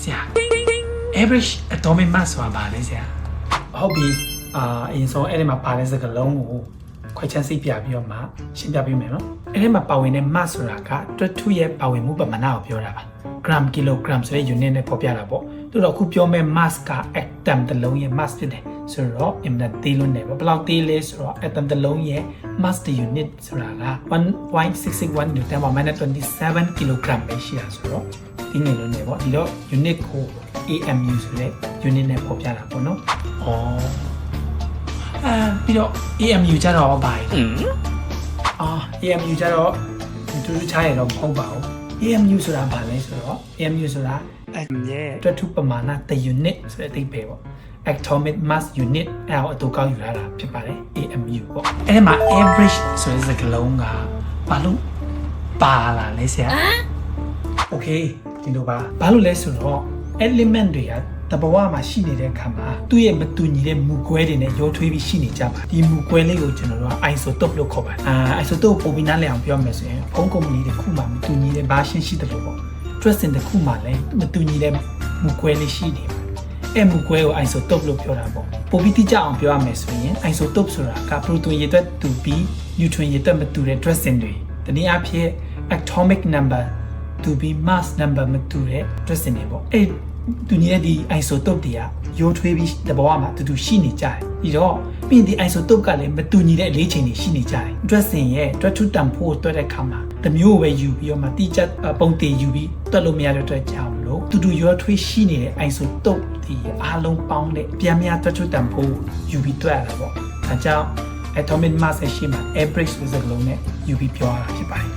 ဆရာ average atomic mass ဆိုတာဘာလဲဆရာဟုတ်ပြီအာအရင်ဆုံးအဲ့ဒီမှာပါတဲ့စကားလုံးကိုခွဲခြမ်းစိတ်ပြပြီးတော့မှရှင်းပြပေးမယ်နော်အဲ့ဒီမှာပါဝင်တဲ့ mass ဆိုတာကတွတ်ထုရဲ့ပါဝင်မှုပမာဏကိုပြောတာပါ gram kilogram ဆိုတဲ့ unit နဲ့ဖော်ပြတာပေါ့သူတော့အခုပြောမဲ့ mass က atom တစ်လုံးရဲ့ mass ဖြစ်တယ်ဆိုတော့ im နဲ့သေးလို့နေပေါ့ဘယ်လောက်သေးလဲဆိုတော့ atom တစ်လုံးရဲ့ mass the unit ဆိုတာက1.661 newton per minus 27 kilogram ပဲရှိတာဆိုတော့ ဒီနေလို့နေပေါ့ဒီတော့ unit ကို AMU ဆိုတဲ့ unit နဲ့ဖော်ပြတာပေါ့နော်ဩအဲပြီးတော့ AMU ကျတော့ဘာလဲအာ AMU ကြတော့တူတူချားရတော့မဟုတ်ပါဘူး AMU ဆိုတာဘာလဲဆိုတော့ AMU ဆိုတာအဲ့ရဲ့အတွက်ထုပမာဏ the unit ဆိုတဲ့အဓိပ္ပာယ်ပေါ့ atomic mass unit အဲ့ဒါကိုအတူကောက်ယူလာတာဖြစ်ပါတယ် AMU ပေါ့အဲ့ဒီမှာ average ဆိုတဲ့စကားလုံးကဘာလို့ပါလာလဲဆရာ okay ဒီလိုပါဘာလို့လဲဆိုတော့ element တွေကတဘဝမှာရှိနေတဲ့အခါမှာသူ့ရဲ့မတူညီတဲ့မူကွဲတွေနဲ့ရောထွေးပြီးရှိနေကြပါဒီမူကွဲလေးကိုကျွန်တော်တို့က isotope လို့ခေါ်ပါတယ်အာ isotope ကိုပုံပြီးနားလည်အောင်ပြောမယ်ဆိုရင်ဖုန်းကုမ္ပဏီတစ်ခုမှမတူညီတဲ့ဘာရှင်းရှိတယ်လို့ပေါ့ dress တစ်ခုမှလည်းမတူညီတဲ့မူကွဲလေးရှိနေပါတယ်အဲ့မူကွဲကို isotope လို့ပြောတာပေါ့ပုံပြီးတိကျအောင်ပြောရမယ်ဆိုရင် isotope ဆိုတာက proton ရေသွက်တူပြီး neutron ရေသွက်မတူတဲ့ dressing တွေတနည်းအားဖြင့် atomic number တူပြီး mass number မတူတဲ့ dressing တွေပေါ့အဲ့တူညီတဲ့ဒီ isotope တွေကရိုးထွေးပြီးတဘောမှာတူတူရှိနေကြတယ်ဒီတော့ပြီးရင်ဒီ isotope ကလည်းမတူညီတဲ့အလေးချိန်တွေရှိနေကြတယ် dressing ရဲ့တွက်ထုတန်ဖိုးကိုတွက်တဲ့အခါမှာတစ်မျိုးပဲယူပြီးတော့မှတိကျပုံတည်ယူပြီးတွက်လို့မရတဲ့အတွက်ကြောင့်မလို့တူတူရိုးထွေးရှိနေတဲ့ isotope ဒီအားလုံးပေါင်းတဲ့ပြန်များတွက်ထုတန်ဖိုးယူပြီးတွက်ရတာပေါ့ဒါကြောင့် atomic mass ရဲ့ရှေ့မှာ average ဆိုတဲ့စကားလုံးနဲ့ယူပြီးပြောရတာဖြစ်ပါတယ်